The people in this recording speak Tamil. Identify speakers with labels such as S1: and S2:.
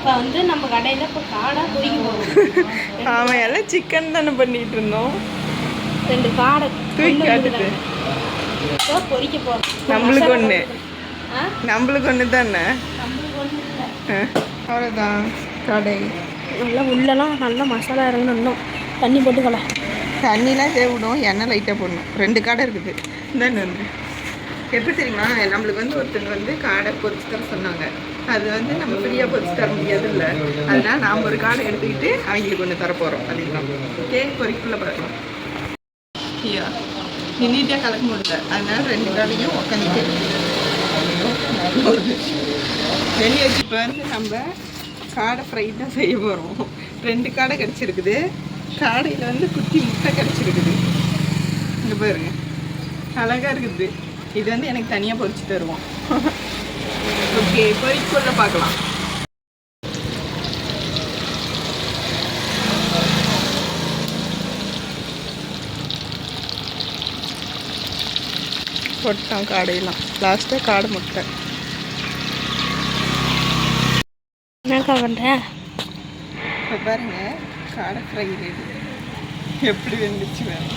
S1: இப்போ வந்து நம்ம கடையில் இப்போ காடை பொறிக்க போகிறோம்
S2: ஆமாம் எல்லாம் சிக்கன் தானே பண்ணிட்டு இருந்தோம்.
S1: ரெண்டு காடை
S2: தூக்கி காட்டுது.
S1: இப்போ பொறிக்க போகிறோம்
S2: நம்மளுக்கு ஒன்று நம்மளுக்கு ஒன்று தானே? அவ்வளோதான் கடை.
S1: நல்லா உள்ளலாம் நல்லா மசாலா இறங்கணும் இன்னும். தண்ணி போட்டுக்கலாம்.
S2: தண்ணிலாம் தேவிடும் எண்ணெய் லைட்டாக போடணும். ரெண்டு காடை இருக்குது. இந்தாண்டு வந்து. எப்படி தெரியுமா? நம்மளுக்கு வந்து ஒருத்தர் வந்து காடை பொறிச்சு தர சொன்னாங்க. அது வந்து நம்ம ஃப்ரீயாக பொறிச்சு தர முடியாது இல்லை அதனால் நாம் ஒரு காடை எடுத்துக்கிட்டு அவங்களுக்கு ஒன்று தரப்போகிறோம் அதுதான் அதுக்கு ஓகே பொறிக்குள்ளே பார்க்கலாம். ஐயா நீட்டாக கலக்க முடியல அதனால் ரெண்டு காடையும் உட்காந்துட்டு வெளியே இப்போ வந்து நம்ம காடை ஃப்ரை தான் செய்ய போகிறோம் ரெண்டு காடை கிடச்சிருக்குது. காடையில் வந்து குட்டி முட்டை கிடச்சிருக்குது. இங்கே பாருங்க. அழகாக இருக்குது. இது வந்து எனக்கு தனியாக பொரிச்சு தருவோம். ஓகே பொரிக்குள்ள பார்க்கலாம். போட்டோம் காடையெல்லாம். லாஸ்ட்டாக காடை முட்டை.
S1: என்னக்கா பண்ணுறேன்
S2: இப்போ பாருங்க காடை ஃப்ரை ரெடி எப்படி வந்துச்சு வேணும்.